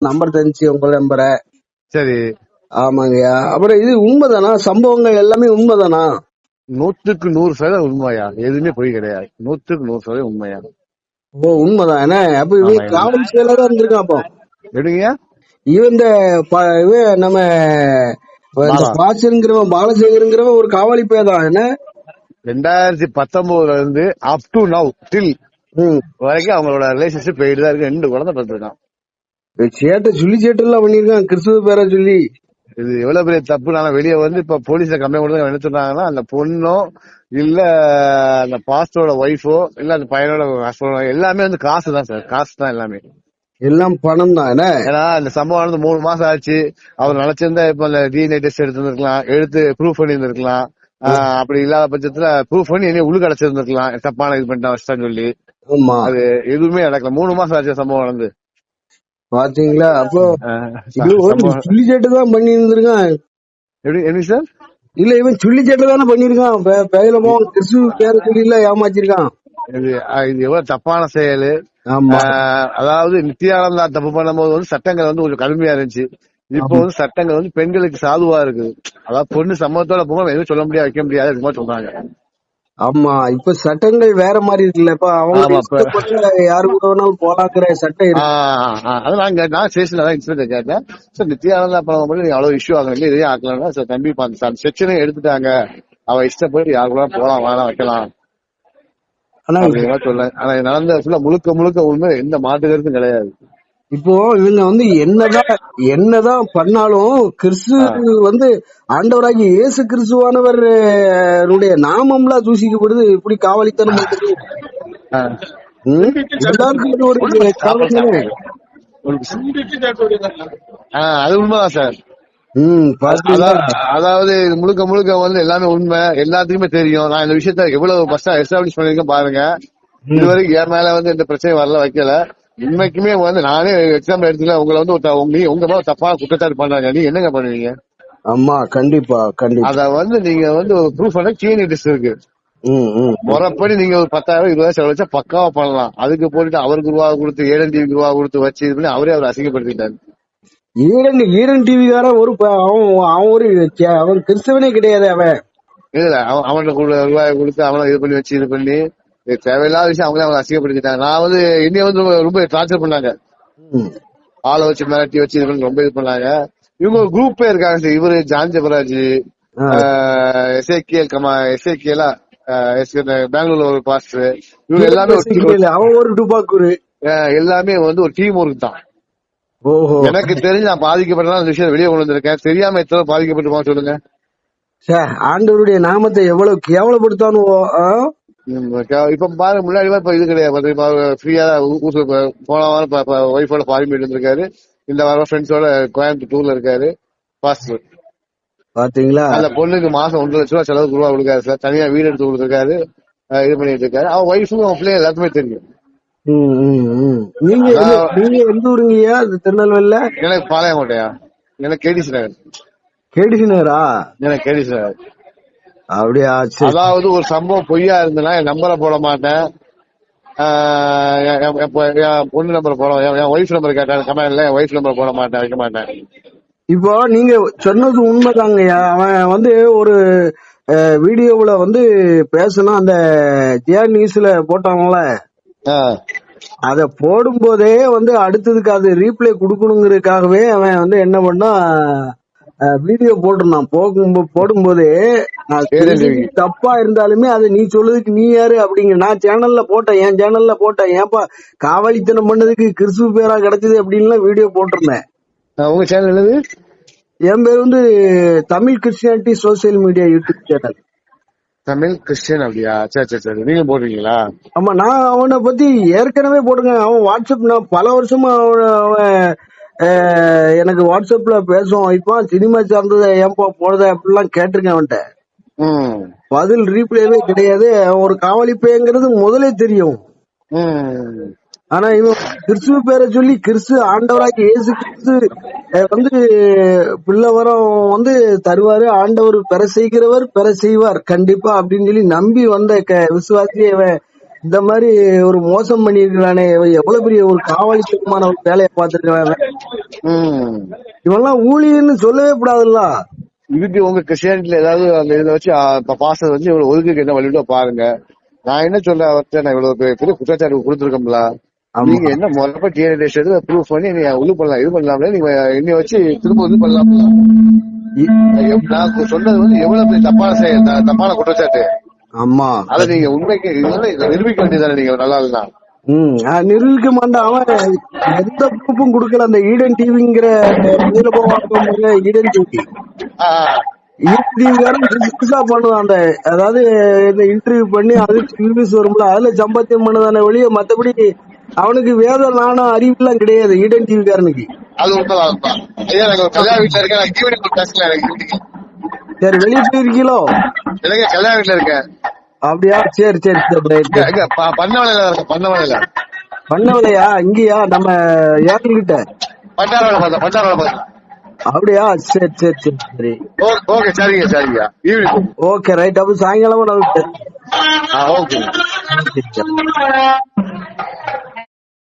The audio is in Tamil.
நம்பர் தந்துச்சு உங்க நம்பரை. சரி. ஆமாங்கய்யா. அப்புறம் இது உண்மைதானா? சம்பவங்கள் எல்லாமே உண்மைதானா? நூற்றுக்கு நூறு சதவீதம் உண்மையா? எதுவுமே பொய் கிடையாது. நூற்றுக்கு நூறு சதவீதம் உண்மையா? ஓ உண்மைதான் என்ன? அப்ப இவன் ஆமா, காவல் செயலரா இருந்திருக்கான் அப்போ. எடுங்க. இவன் இந்த ப- இவன் நம்ம இந்த பாலா. பாசங்கிறவன் பாலசேகருங்கிறவன் ஒரு காவலி பேதான் என்ன? ரெண்டாயிரத்தி பத்தொன்பதுல இருந்து அப் டு நவ் டில் ம். வரைக்கும் அவங்களோட ரிலேஷன்ஷிப் போயிட்டு தான் இருக்கு. ரெண்டு குழந்தை பிறந்திருக்கான் சேட்டை சொல்லி சேட்டு எல்லாம் பண்ணிருக்கான் கிறிஸ்துவ பேரை சொல்லி. இது எவ்வளவு பெரிய தப்பு? நான் வெளியே வந்து இப்ப போலீஸ்ல கம்ப்ளைண்ட் கொடுத்து என்ன சொன்னாங்கன்னா அந்த பொண்ணோ இல்ல அந்த பாஸ்டரோட ஒய்ஃபோ இல்ல அந்த பையனோட husband எல்லாமே வந்து காசு தான் சார் காசு தான் எல்லாமே. எல்லாம் பணம் தான் என்ன? ஏன்னா இந்த சம்பவம் நடந்து மூணு மாசம் ஆச்சு. அவர் நினைச்சிருந்தா இப்ப அந்த டிஎன்ஏ டெஸ்ட் எடுத்திருந்திருக்கலாம். எடுத்து ப்ரூஃப் பண்ணி இருந்திருக்கலாம் அப்படி இல்லாத பட்சத்துல ப்ரூஃப் பண்ணி என்ன உள்ள கிடைச்சிருந்திருக்கலாம் தப்பான இது பண்ணிட்டா வச்சிட்டான்னு சொல்லி. ஆமா. அது எதுவுமே நடக்கல. மூணு மாசம் ஆச்சு சம்பவம் நடந்து. பாத்தீங்களா? அப்போ சம்பவம். சுள்ளி சேட்டு தான் பண்ணி இருந்திருக்கான் எப்படி எப்படி சார்? இல்ல இவன் சுள்ளி சேட்டை தானே பண்ணிருக்கான் பேகலமோ கிறிஸ்துவ பேரை சொல்லி எல்லாம் ஏமாத்திருக்கான். இது இது எவ்வளவு தப்பான செயல். அதாவது நித்யானந்தா தப்பு பண்ணும்போது வந்து சட்டங்கள் வந்து கொஞ்சம் கடுமையா இருந்துச்சு. இப்போ வந்து சட்டங்கள் வந்து பெண்களுக்கு சாதுவா இருக்குது. அதாவது பொண்ணு சம்மதத்தோட போக எதுவும் சொல்ல முடியாது வைக்க முடியாது மாதிரி சொல்றாங்க. ஆமா இப்ப சட்டங்கள் வேற மாதிரி இருக்குல்ல இப்ப அவங்க யாரு கூட வேணாலும் போலாங்கிற சட்டம் அது நாங்க நான் ஸ்டேஷன்ல தான் இன்சிடென்ட் கேட்டேன். சார் நித்யானந்தா படம் நீங்க அவ்வளவு இஷ்யூ ஆகல இதே ஆக்கலன்னா சார் தம்பி இப்ப அந்த செக்ஷனே எடுத்துட்டாங்க. அவ இஷ்டப்பட்டு யாரு கூட போலாம் வேணாம் வைக்கலாம். ஆனா சொல்ல ஆனா நடந்த ஃபுல்லா முழுக்க முழுக்க உண்மை எந்த மாற்று கருத்தும் கிடையாது. இப்போ இவங்க வந்து என்னதான் என்னதான் பண்ணாலும் கிறிஸ்து வந்து ஆண்டவராகி இயேசு கிறிஸ்துவானவர் நாமம்லாம் தூசிக்கப்படுது. இப்படி காவலித்தனம் பண்றது? எல்லாருக்கும் ஒரு காவல் அது உண்மைதான் சார். அதாவது முழுக்க முழுக்க வந்து எல்லாமே உண்மை. எல்லாத்துக்குமே தெரியும். நான் இந்த விஷயத்த எவ்வளவு ஃபர்ஸ்டா எஸ்டாப்ளிஷ் பண்ணிருக்கேன் பாருங்க. இது வரைக்கும் என் மேல வந்து எந்த பிரச்சனையும் வரல வைக்கல. உண்மைக்குமே வந்து நானே எக்ஸாம்பிள் எடுத்துக்கலாம் உங்களை வந்து உங்க- உங்க மேல தப்பா குற்றச்சாட்டு பண்றாங்க. நீ என்னங்க பண்ணுவீங்க? ஆமா கண்டிப்பா கண்டிப்பா. அத வந்து நீங்க வந்து ப்ரூஃப் பண்ண கீனி டெஸ்ட் இருக்கு. ம் ம். முறைப்படி நீங்க ஒரு பத்தாயிரம் இருபதாயிரம் செலவழிச்சா பக்காவா பண்ணலாம். அதுக்கு போட்டுட்டு அவருக்கு ரூபா கொடுத்து ஏழன் டிவிக்கு ரூபா கொடுத்து வச்சு இது பண்ணி அவரே அவர் அசிங்கப்படுத்திட்டாரு. ஈரன் ஈரன் டிவிக்காரன் ஒரு அவன் அவன் ஒரு அவன் கிறிஸ்தவனே கிடையாது அவன். இல்ல அவன் அவன்கிட்ட கூட ரூபாய் கொடுத்து அவனை இது பண்ணி வச்சு இது பண்ணி தேவையில்லாத விஷயம் அவங்களே அவங்க அசிங்கப்படுத்திட்டாங்க. நான் வந்து என்னைய வந்து ரொம்ப- டார்ச்சர் பண்ணாங்க. ஆளை வச்சு மிரட்டி வச்சு ரொம்ப இது பண்ணாங்க. இவங்க ஒரு குரூப்பே இருக்காங்க சார். இவரு ஜான் ஜபராஜ். எஸ்ஏகேஎல் கமா எஸ்ஏகேலா பெங்களூர்ல ஒரு பாஸ்டர் இவங்க எல்லாமே அவன் ஒரு டுபாக்கூரு எல்லாமே வந்து ஒரு டீம் ஒர்க் தான். எனக்கு தெரிஞ்சு நான் பாதிக்கப்பட்டதான் அந்த விஷயம் வெளியே கொண்டு வந்திருக்கேன். தெரியாம எத்தனை பாதிக்கப்பட்டுமா சொல்லுங்க. ஆண்டவருடைய நாமத்தை எவ்வளவு கேவலப்படுத்தானுவோ. இப்ப பாருங்க முன்னாடி இப்ப இது கிடையாது. ஃப்ரீயா ஊருக்கு போன வாரம் ஒய்ஃபோட ஃபாரின் போயிட்டு இருந்திருக்காரு இந்த வாரம் ஃப்ரெண்ட்ஸோட கோயம்புத்தூர் டூர்ல இருக்காரு. பாஸ்டர். பாத்தீங்களா? அந்த பொண்ணுக்கு மாசம் ஒன்றரை லட்ச ரூபா செலவுக்கு ரூபா கொடுக்காரு சார். தனியா வீடு எடுத்து கொடுத்துருக்காரு. இது பண்ணிட்டு இருக்காரு. அவன் ஒய்ஃபும் அவன் பிள்ளைங்க எல்லாத்துக்குமே தெரியும். நீங்க நீங்க எந்த ஊருங்கய்யா இது திருநெல்வேலில எனக்கு பாளையங்கோட்டையா? எனக்கு கேடிசி நகர். கேடிசி நகரா? எனக்கு கேடிசி நகர். அப்படியா? அதாவது ஒரு சம்பவம் பொய்யா இருந்ததுன்னா என் நம்பரை போட மாட்டேன். என் பொண்ணு நம்பர் போட என் ஒய்ஃப் நம்பர் கேட்டேன் கமெண்ட்ல என் ஒய்ஃப் நம்பர் போட மாட்டேன் வைக்க மாட்டேன். இப்போ நீங்க சொன்னது உண்மைதாங்கய்யா. அவன் வந்து ஒரு வீடியோவுல வந்து பேசணும் அந்த ஜே நியூஸ்ல போட்டாங்கல்ல அத போடும்போதே வந்து அடுத்ததுக்கு அது ரீப்ளே கொடுக்கணுங்கிறதுக்காகவே அவன் வந்து என்ன பண்ணா வீடியோ போட்டிருந்தான். போகும் போடும்போதே தப்பா இருந்தாலுமே அது நீ சொல்லுறதுக்கு நீ யாரு அப்படிங்க நான் சேனல்ல போட்டேன் என் சேனல்ல போட்டேன். ஏன்பா காவலித்தனம் பண்ணதுக்கு கிறிஸ்துவ பேரா கிடைச்சது அப்படின்லாம் வீடியோ போட்டிருந்தேன். உங்க சேனல் என்னது? என் பேர் வந்து Tamil Christianity social media YouTube channel. Tamil Christian அப்படியா? சரி சரி சரி. நீங்க போடுறீங்களா ஆமா நான் அவனை பத்தி ஏற்கனவே போட்டிருக்கேன். அவன் வாட்ஸ்அப் நான் பல வருஷமா அவன- அவன் எனக்கு வாட்ஸ்அப்ல பேசுவான். இப்போ சினிமா சார்ந்ததை ஏன்பா போடுத அப்படிலாம் கேட்டிருக்கேன் அவன்கிட்ட. பதில் ரீப்ளேவே கிடையாது. ஒரு காவலி பேங்கிறது முதலே தெரியும். ஆனா இவன் கிறிஸ்துவ பேரை சொல்லி கிறிஸ்து ஆண்டவராகி இயேசு கிறிஸ்து வந்து பிள்ளை வரம் வந்து தருவாரு. ஆண்டவர் பெற செய்கிறவர் பெற செய்வார். கண்டிப்பா அப்படின்னு சொல்லி நம்பி வந்த விசுவாசியை இவன் இந்த மாதிரி ஒரு மோசம் பண்ணிருக்கிறானே இவன் எவ்வளவு பெரிய ஒரு காவலித்தனமான ஒரு வேலையை பார்த்திருக்கிறான். ம். இவன்லாம் ஊழியன்னு சொல்லவே கூடாதுல்ல. இதுக்கு உங்க கிறிஸ்டியானிட்டில ஏதாவது அந்த இதை வச்சு பாஸ்டர் வச்சு இவ்வளவு ஒழுங்குக்கு என்ன வழிவிட பாருங்க. நான் என்ன சொல்றேன் அவர்கிட்ட நான் இவ்வளவு பெரிய பெரிய குற்றச்சாட்டு கொடுத்துருக்கோம்ல. நீங்க என்ன முறைப்ப டிஎன்ஏ எடுத்து ப்ரூவ் பண்ணி நீங்க உள்ள பண்ணலாம் இது பண்ணலாம்ல நீங்க என்னைய வச்சு திரும்ப இது பண்ணலாம்ல? இ- நான் சொன்னது வந்து எவ்வளவு பெரிய தப்பான செயல் தப்பான குற்றச்சாட்டு? ஆமா. அதை நீங்க உண்மைக்கு நிரூபிக்க வேண்டியதானே நீங்க நல்லா இல்லைன்னா ம். நிரூபிக்க மாட்டான் அவன் எந்த ப்ரூஃபும் கொடுக்கல. அந்த ஈடன் டிவிங்கிற நீலபவாங்க ஈடன் டிவி. ஈடன் டிவிக்காரன் புதுசு பண்ணுவான். அந்த அதாவது இந்த இன்டர்வியூ பண்ணி அது வரும்ல. அதுல சம்பாத்தியம் பண்ணுதானே ஒழிய மத்தபடி அவனுக்கு வேத நாணம் அறிவுலாம் கிடையாது ஈடன் டிவிக்காரனுக்கு அது உண்மைதான் உண்மை. ஐயா நாங்க ஒரு கல்யாண வீட்டுல இருக்கேன். நான் ஈவினிங் பேசல எனக்கு சரி வெளியே போயிருக்கீங்களோ? கல்யாண வீட்டுல இருக்கேன். அப்படியா? சரி சரி சரி ரைட் இங்க- இங்க ப- பண்ணவளையில இருக்கேன் பண்ணவளையில பண்ணவலையா இங்கயா? நம்ம ஏர்கிட்ட பண்டாரவளை பார்த்தேன் பண்டாரவளை பார்த்தேன். அப்படியா? சரி சரி சரி சரி. ஓகே சரிங்க சரிங்க. Evening okay right. அப்ப சாயங்காலமா ஆ ஓகே.